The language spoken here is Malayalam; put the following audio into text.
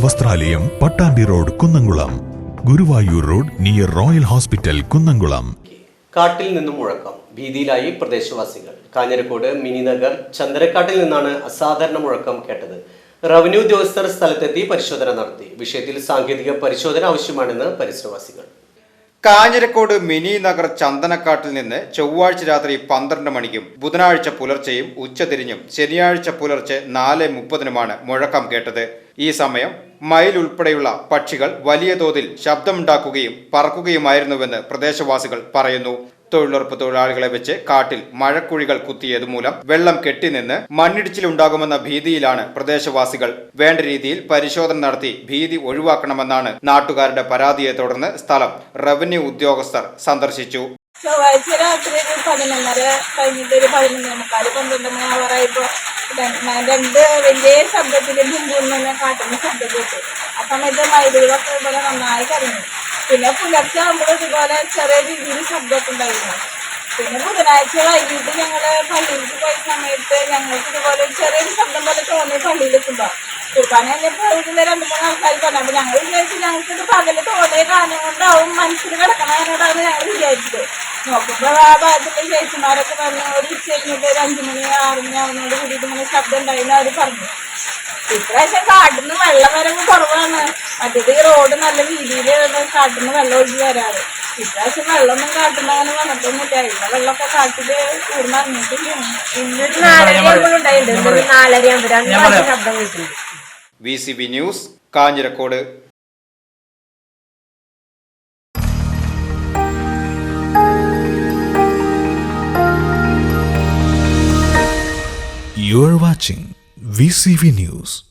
വസ്ത്രാലയം Pattambi road Kunnamkulam. Guruvayur road near Royal hospital Kunnamkulam. കാട്ടിൽ നിന്നും മുഴക്കം ഭീതിയിലായി പ്രദേശവാസികൾ. കാഞ്ഞിരക്കോട് മിനിനഗർ ചന്ദ്രക്കാട്ടിൽ നിന്നാണ് അസാധാരണ മുഴക്കം കേട്ടത്. റവന്യൂ ഉദ്യോഗസ്ഥർ സ്ഥലത്തെത്തി പരിശോധന നടത്തി. വിഷയത്തിൽ സാങ്കേതിക പരിശോധന ആവശ്യമാണെന്ന് പരിസരവാസികൾ. കാഞ്ഞിരക്കോട് മിനി നഗർ ചന്ദനക്കാട്ടിൽ നിന്ന് ചൊവ്വാഴ്ച രാത്രി പന്ത്രണ്ട് മണിക്കും ബുധനാഴ്ച പുലർച്ചെയും ഉച്ചതിരിഞ്ഞും ശനിയാഴ്ച പുലർച്ചെ നാല് മുപ്പതിനുമാണ് മുഴക്കം കേട്ടത്. ഈ സമയം മയിൽ ഉൾപ്പെടെയുള്ള പക്ഷികൾ വലിയ തോതിൽ ശബ്ദമുണ്ടാക്കുകയും പറക്കുകയുമായിരുന്നുവെന്ന് പ്രദേശവാസികൾ പറയുന്നു. തൊഴിലുറപ്പ് തൊഴിലാളികളെ വെച്ച് കാട്ടിൽ മഴക്കുഴികൾ കുത്തിയത് മൂലം വെള്ളം കെട്ടിനിന്ന് മണ്ണിടിച്ചിലുണ്ടാകുമെന്ന ഭീതിയിലാണ് പ്രദേശവാസികൾ. വേണ്ട രീതിയിൽ പരിശോധന നടത്തി ഭീതി ഒഴിവാക്കണമെന്നാണ് നാട്ടുകാരുടെ പരാതിയെ തുടർന്ന് സ്ഥലം റവന്യൂ ഉദ്യോഗസ്ഥർ സന്ദർശിച്ചു. ചൊവ്വാഴ്ച രാത്രി ഒരു പതിനൊന്നര കഴിഞ്ഞിട്ട് ഒരു പതിനൊന്നേ മുക്കാൽ പന്ത്രണ്ട് മണി ആവാറായപ്പോൾ രണ്ട് വലിയ ശബ്ദത്തിൽ ബിന്ദു കാട്ടുന്ന ശബ്ദം കേട്ടു. ഇത് മൈലുകളൊക്കെ ഇവിടെ നന്നായി കരഞ്ഞു. പിന്നെ പുലർച്ചെ ആകുമ്പോൾ ഇതുപോലെ ചെറിയ രീതിയിൽ ശബ്ദമൊക്കെ ഉണ്ടായിരുന്നു. പിന്നെ ബുധനാഴ്ച വൈകിട്ട് ഞങ്ങൾ പള്ളിയിലേക്ക് പോയ സമയത്ത് ഞങ്ങൾക്ക് ഇതുപോലെ ചെറിയൊരു ശബ്ദം പോലെ തോന്നി പള്ളിയിലെത്തുമ്പോൾ കുർബാന തന്നെ പോയിരുന്ന രണ്ട് മൂന്ന് ആൾക്കാർ പറഞ്ഞു അപ്പോൾ ഞങ്ങൾ വിചാരിച്ചു ഞങ്ങൾക്ക് ഇത് പകൽ തോന്നിയ കാരണം കൊണ്ടാവും മനസ്സിൽ കിടക്കണമെന്നോടാണ് ഞങ്ങൾ വിചാരിച്ചത്. നോക്കുമ്പോൾ ആ ഭാഗത്തിലെ ചേച്ചിമാരൊക്കെ പറഞ്ഞു ഒരു ഉച്ച കഴിഞ്ഞിട്ട് ഒരു അഞ്ചു മണി ആറ് മണി ആവുന്നതോട് കൂടിയിട്ട് ശബ്ദം ഉണ്ടായിരുന്നു അവർ പറഞ്ഞു. ഇപ്രാവശ്യം കാട്ടിന്ന് വെള്ളം വരവ് കുറവാണ്. മറ്റേത് ഈ റോഡ് നല്ല രീതിയിൽ കാട്ടുന്ന വെള്ളം ഒഴുകി വരാറ്. ഇപ്രാവശ്യം വെള്ളമൊന്നും കാട്ടുന്ന അങ്ങനെ വന്നിട്ടൊന്നുമില്ല ഇവിടെ വെള്ളമൊക്കെ V C B news Kanjirakode. You are watching VCV News.